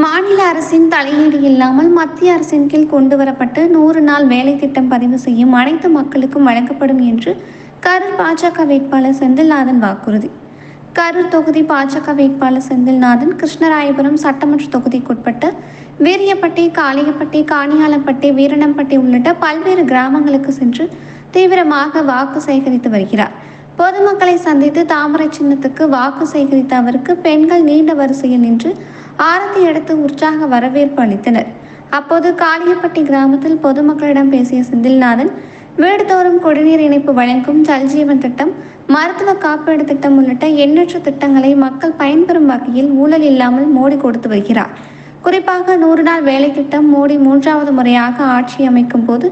மாநில அரசின் தலையீடு இல்லாமல் மத்திய அரசின் கீழ் கொண்டு வரப்பட்டு நூறு நாள் வேலை திட்டம் பதிவு செய்யும் அனைத்து மக்களுக்கும் வழங்கப்படும் என்று கரூர் பாஜக வேட்பாளர் செந்தில்நாதன் வாக்குறுதி. கரூர் தொகுதி பாஜக வேட்பாளர் செந்தில்நாதன் கிருஷ்ணராயபுரம் சட்டமன்ற தொகுதிக்குட்பட்ட வீரியப்பட்டி காளியப்பட்டி காணியாலப்பட்டி வீரணம்பட்டி உள்ளிட்ட பல்வேறு கிராமங்களுக்கு சென்று தீவிரமாக வாக்கு சேகரித்து வருகிறார். பொதுமக்களை சந்தித்து தாமரை சின்னத்துக்கு வாக்கு சேகரித்த அவருக்கு பெண்கள் நீண்ட வரிசையில் நின்று ஆரத்தி எடுத்து உற்சாக வரவேற்பு அளித்தனர். அப்போது காளியப்பட்டி கிராமத்தில் பொதுமக்களிடம் பேசிய செந்தில்நாதன் வீடுதோறும் குடிநீர் இணைப்பு வழங்கும் ஜல்ஜீவன் திட்டம் மருத்துவ காப்பீடு திட்டம் உள்ளிட்ட எண்ணற்ற திட்டங்களை மக்கள் பயன்பெறும் வகையில் ஊழல் இல்லாமல் மோடி கொடுத்து வருகிறார். குறிப்பாக நூறு நாள் வேலை திட்டம் மோடி மூன்றாவது முறையாக ஆட்சி அமைக்கும் போது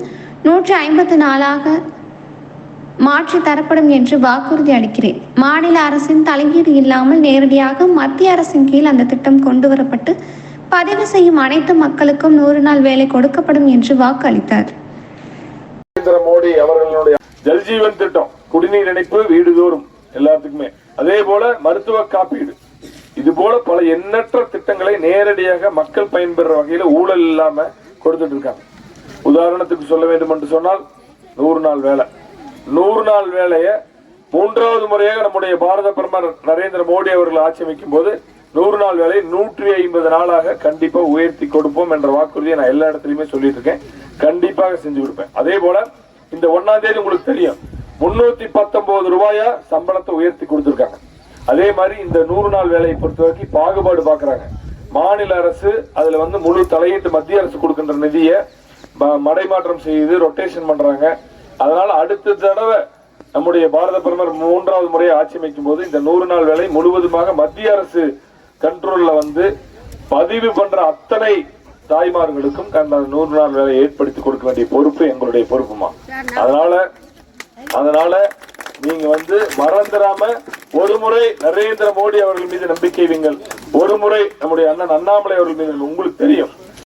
நூற்றி ஐம்பத்து நாளாக மாற்றி தரப்படும் என்று வாக்குறுதி அளிக்கிறேன். மாநில அரசின் தலையீடு இல்லாமல் நேரடியாக மத்திய அரசின் கீழ் அந்த திட்டம் கொண்டு வரப்பட்டு பதிவு செய்யும் அனைத்து மக்களுக்கும் நூறு நாள் வேலை கொடுக்கப்படும் என்று வாக்கு அளித்தார். நரேந்திர மோடி அவர்களுடைய ஜல்ஜீவன் திட்டம் குடிநீர் இணைப்பு வீடுதோறும் எல்லாத்துக்குமே. அதே போல மருத்துவ காப்பீடு. இது போல பல எண்ணற்ற திட்டங்களை நேரடியாக மக்கள் பயன்பெற வகையில ஊழல் இல்லாம கொடுத்துட்டு இருக்காங்க. உதாரணத்துக்கு சொல்ல வேண்டும் என்று சொன்னால் நூறு நாள் வேலை. நூறு நாள் வேலையை மூன்றாவது முறையாக நம்முடைய பாரத பிரதமர் நரேந்திர மோடி அவர்கள் ஆட்சி அமைக்கும் போது நூறு நாள் வேலை நூற்றி ஐம்பது நாளாக கண்டிப்பா உயர்த்தி கொடுப்போம் என்ற வாக்குறுதியை நான் எல்லா இடத்துலயுமே சொல்லிட்டு இருக்கேன். கண்டிப்பாக செஞ்சு கொடுப்பேன். அதே போல இந்த ஒன்னாம் தேதி உங்களுக்கு தெரியும். முன்னூத்தி பத்தொன்பது ரூபாயா சம்பளத்தை உயர்த்தி கொடுத்துருக்காங்க. அதே மாதிரி இந்த நூறு நாள் வேலையை பொறுத்த வரைக்கும் பாகுபாடு பாக்குறாங்க. மாநில அரசு அதுல வந்து முழு தலையீட்டு மத்திய அரசு கொடுக்கின்ற நிதியை ம- மடைமாற்றம் செய்து ரொட்டேஷன் பண்றாங்க. அதனால அடுத்த தடவை நம்முடைய பாரத பிரதமர் மூன்றாவது முறையை ஆட்சி அமைக்கும் போது இந்த நூறு நாள் வேலை முழுவதுமாக மத்திய அரசு கண்ட்ரோல்ல வந்து பதிவு பண்ற அத்தனை தாய்மார்களுக்கும் அந்த நூறு நாள் வேலையை ஏற்படுத்தி கொடுக்க வேண்டிய பொறுப்பு எங்களுடைய பொறுப்புமா? அதனால அதனால நீங்க வந்து மறந்துடாம ஒரு முறை நரேந்திர மோடி அவர்கள் மீது நம்பிக்கை வைங்கள் ஒரு முறை நம்முடைய அண்ணன் அண்ணாமலை அவர்கள் மீது உங்களுக்கு தெரியும்.